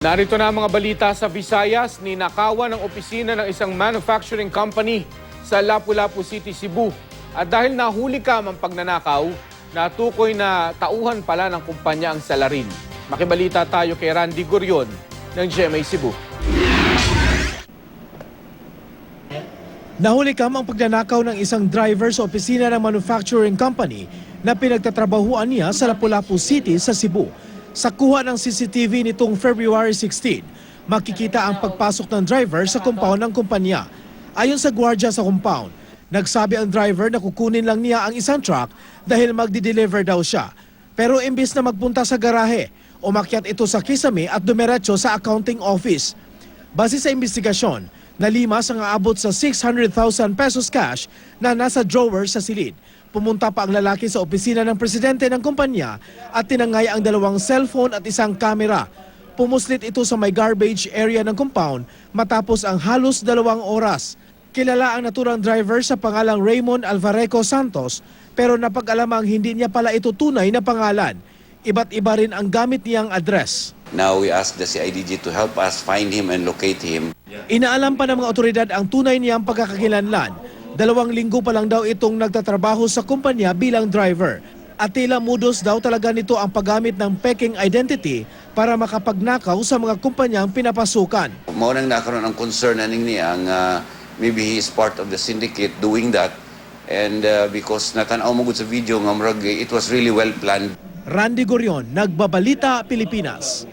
Narito na ang mga balita sa Visayas, ninakawan ng opisina ng isang manufacturing company sa Lapu-Lapu City, Cebu. At dahil nahuli ka ang pagnanakaw, natukoy na tauhan pala ng kumpanya ang salarin. Makibalita tayo kay Randy Gurion ng GMA Cebu. Nahuli kam ang pagnanakaw ng isang driver sa opisina ng manufacturing company na pinagtatrabahuan niya sa Lapu-Lapu City sa Cebu. Sa kuha ng CCTV nitong February 16, makikita ang pagpasok ng driver sa compound ng kumpanya. Ayon sa gwardya sa compound, nagsabi ang driver na kukunin lang niya ang isang truck dahil magdi-deliver daw siya. Pero imbis na magpunta sa garahe, umakyat ito sa kisame at dumiretso sa accounting office. Base sa investigasyon, nalimas ang aabot sa 600,000 pesos cash na nasa drawer sa silid. Pumunta pa ang lalaki sa opisina ng presidente ng kumpanya at tinangay ang dalawang cellphone at isang kamera. Pumuslit ito sa may garbage area ng compound matapos ang halos dalawang oras. Kilala ang naturang driver sa pangalang Raymond Alvareco Santos pero napag-alamang hindi niya pala ito tunay na pangalan. Iba't iba rin ang gamit niyang address. Now we ask the CIDG to help us find him and locate him. Inaalam pa ng mga otoridad ang tunay niyang pagkakakilanlan. Dalawang linggo pa lang daw itong nagtatrabaho sa kumpanya bilang driver. At tila mudos daw talaga nito ang paggamit ng peking identity para makapagnakaw sa mga kumpanyang pinapasukan. Mao nang nakaroon ang concern na ning niya ang ah, maybe he is part of the syndicate doing that and uh, because natanaw mo sa video murag it was really well planned. Randy Gorion, Nagbabalita, Pilipinas.